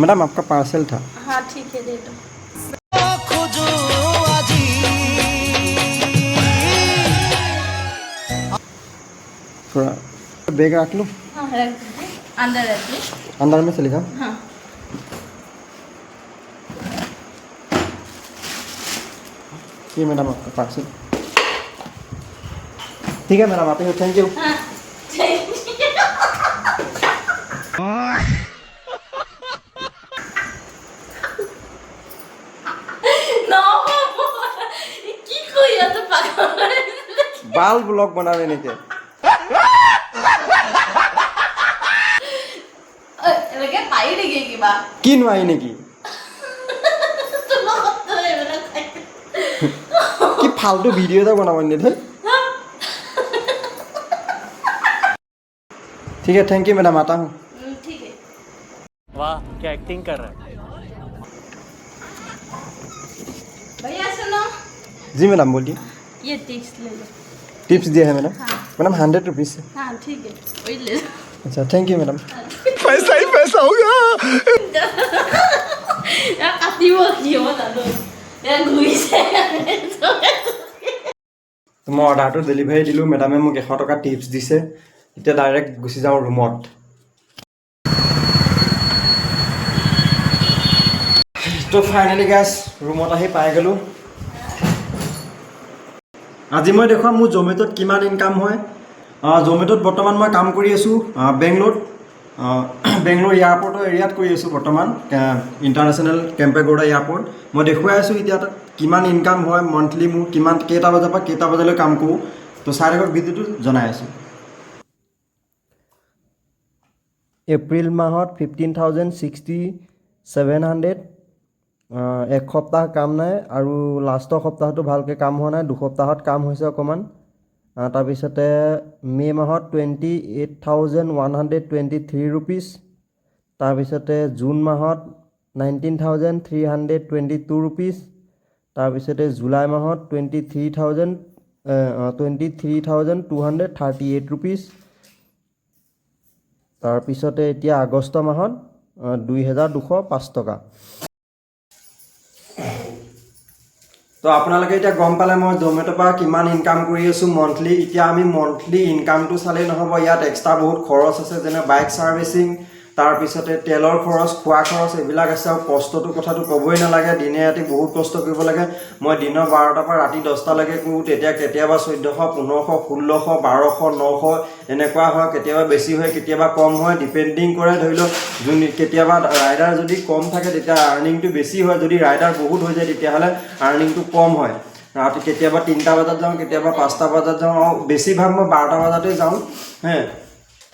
Madam आपका parcel था। हाँ ठीक है दे दो। थोड़ा बैग रख लो। हाँ रख अंदर रखिए अंदर में चलेगा हाँ। ये मैडम आपका पार्सल। ठीक है मैडम आप थैंक यू हाँ बाल ब्लॉग बना देने के किन वाहिनी की? कि फालतू वीडियो तो तक बना बनने थे। ठीक है थैंक यू मैडम आता हूँ। वाह क्या एक्टिंग कर रहा है? भैया सुनो। जी मैडम बोलिए। ये टिप्स ले लो। टिप्स दिया है मैडम हाँ मैडम हंड्रेड रुपीज़ से हाँ ठीक है वही ले लो अच्छा थैंक यू मैडम ইয়াক কাটিব কিয় জানো ইয়াক ঘূৰিছে মই অৰ্ডাৰটো ডেলিভাৰী দিলোঁ মেডামে মোক এশ টকা টিপছ দিছে এতিয়া ডাইৰেক্ট গুচি যাওঁ ৰুমত তো ফাইনেলি গেছ ৰুমত আহি পাই গ'লোঁ আজি মই দেখুৱাম মোৰ জমেট'ত কিমান ইনকাম হয়। জমেট'ত বৰ্তমান মই কাম কৰি আছোঁ বেংগলোৰত। বেংগলোৰ এয়াৰপৰ্টৰ এৰিয়াত কৰি আছোঁ বৰ্তমান ইণ্টাৰনেশ্যনেল কেম্পেগৌড়া এয়াৰপৰ্ট। মই দেখুৱাই আছোঁ এতিয়া তাত কিমান ইনকাম হয় মন্থলি মোৰ কিমান কেইটা বজাৰ পৰা কেইটা বজালৈ কাম কৰোঁ। তো চাই থাকক ভিডিঅ'টো জনাই আছোঁ। এপ্ৰিল মাহত fifteen thousand sixty seven hundred এক সপ্তাহ কাম নাই আৰু লাষ্টৰ সপ্তাহটো ভালকৈ কাম হোৱা নাই দুসপ্তাহত কাম হৈছে অকণমান। তাৰপিছতে মে' মাহত twenty eight thousand one hundred twenty three rupees তাৰপিছতে জুন মাহত nineteen thousand three hundred twenty two rupees তাৰপিছতে জুলাই মাহত twenty three thousand twenty three thousand two hundred thirty eight rupees তাৰপিছতে এতিয়া আগষ্ট মাহত দুই হেজাৰ দুশ পাঁচ টকা। তো আপোনালোকে এতিয়া গম পালে মই জমেট'ৰ পৰা কিমান ইনকাম কৰি আছোঁ মন্থলি এতিয়া আমি মন্থলি ইনকামটো চালেই নহ'ব। ইয়াত এক্সট্ৰা বহুত খৰচ আছে যেনে বাইক ছাৰ্ভিচিং তাৰপিছতে তেলৰ খৰচ, খোৱা খৰচ, এইবিলাক আছে আৰু কষ্টটো কথাটো ক'বই নালাগে, দিনে ৰাতি বহুত কষ্ট কৰিব লাগে। মই দিনৰ বাৰটাৰ পৰা ৰাতি দহটালৈকে কৰোঁ, তেতিয়া কেতিয়াবা চৈধ্যশ, পোন্ধৰশ, ষোল্লশ, বাৰশ, নশ, এনেকুৱা হয়, কেতিয়াবা বেছি হয়, কেতিয়াবা কম হয় ডিপেণ্ডিং কৰে, ধৰি লওক, যোন কেতিয়াবা ৰাইডাৰ যদি কম থাকে, তেতিয়া আৰ্নিংটো বেছি হয়, যদি ৰাইডাৰ বহুত হৈ যায়, তেতিয়াহ'লে আৰ্নিংটো কম হয়। ৰাতি কেতিয়াবা তিনিটা বজাত যাওঁ, কেতিয়াবা পাঁচটা বজাত যাওঁ, আৰু বেছিভাগ মই বাৰটা বজাতে যাওঁ, হে।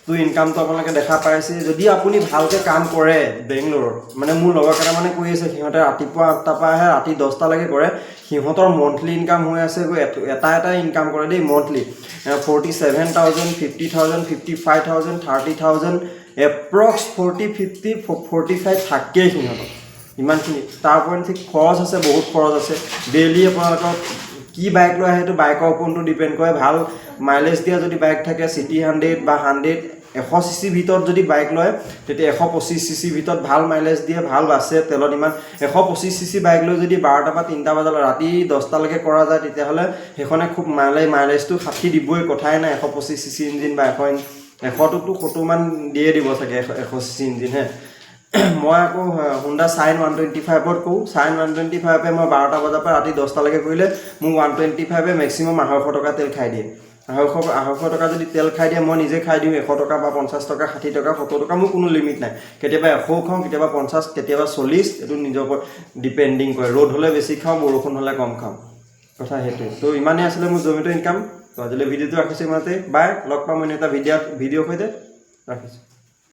তো ইনকামটো আপোনালোকে দেখা পাইছে। যদি আপুনি ভালকৈ কাম কৰে বেংগলোৰত মানে মোৰ লগৰ কেইটামানে কৰি আছে সিহঁতে ৰাতিপুৱা আঠটাৰ পৰা আহে ৰাতি দহটালৈকে কৰে। সিহঁতৰ মন্থলি ইনকাম হৈ আছে এটা এটা ইনকাম কৰে দেই monthly forty seven thousand fifty thousand fifty five thousand thirty thousand approx forty fifty forty five থাকেই সিহঁতৰ। ইমানখিনি। তাৰ উপৰিঞ্চি খৰচ আছে বহুত খৰচ আছে। ডেইলি আপোনালোকৰ কি বাইক লৈ আহে সেইটো বাইকৰ ওপৰতো ডিপেণ্ড কৰে। ভাল মাইলেজ দিয়া যদি বাইক থাকে চিটি হাণ্ড্ৰেড বা হাণ্ড্ৰেড এশ চি চিৰ ভিতৰত যদি বাইক লয় তেতিয়া এশ পঁচিছ চি চিৰ ভিতৰত ভাল মাইলেজ দিয়ে ভাল বাছে তেলত ইমান। এশ পঁচিছ চি চি বাইক লৈ যদি বাৰটা বা তিনিটা বজালৈ ৰাতি দহটালৈকে কৰা যায় তেতিয়াহ'লে সেইখনে খুব মাইলেজ মাইলেজটো ষাঠি দিবই কথাই নাই এশ পঁচিছ চি চি ইঞ্জিন বা এশ এশটোতো সত্তৰমান দিয়ে দিব চাগে এশ এশ চি চি ইঞ্জিন হে। মই আকৌ হুণ্ডা চাইন ওৱান টুৱেণ্টি ফাইভত কৰোঁ চাইন ওৱান টুৱেণ্টি ফাইভে মই বাৰটা বজাৰ পৰা ৰাতি দহটালৈকে কৰিলে মোক ওৱান টুৱেণ্টি ফাইভে মেক্সিমাম আঢ়ৈশ টকা তেল খাই দিয়ে। আঢ়ৈশ আঢ়ৈশ টকা যদি তেল খাই দিয়ে, মই নিজে খাই দিওঁ। এশ টকা বা পঞ্চাছ টকা, ষাঠি টকা, সত্তৰ টকা, মোৰ কোনো লিমিট নাই। কেতিয়াবা এশও খাওঁ, কেতিয়াবা পঞ্চাছ, কেতিয়াবা চল্লিছ এইটো নিজৰ ওপৰত ডিপেণ্ডিং কৰে। ৰ'দ হ'লে বেছি খাওঁ, বৰষুণ হ'লে কম খাওঁ। কথা সেইটোৱে। তো ইমানেই আছিলে মোৰ জমেট' ইনকাম আজিলৈ ভিডিঅ'টো ৰাখিছোঁ ইমানতে। বাই লগ পাম অন্য এটা ভিডিঅ' ভিডিঅ'ৰ সৈতে। ৰাখিছোঁ।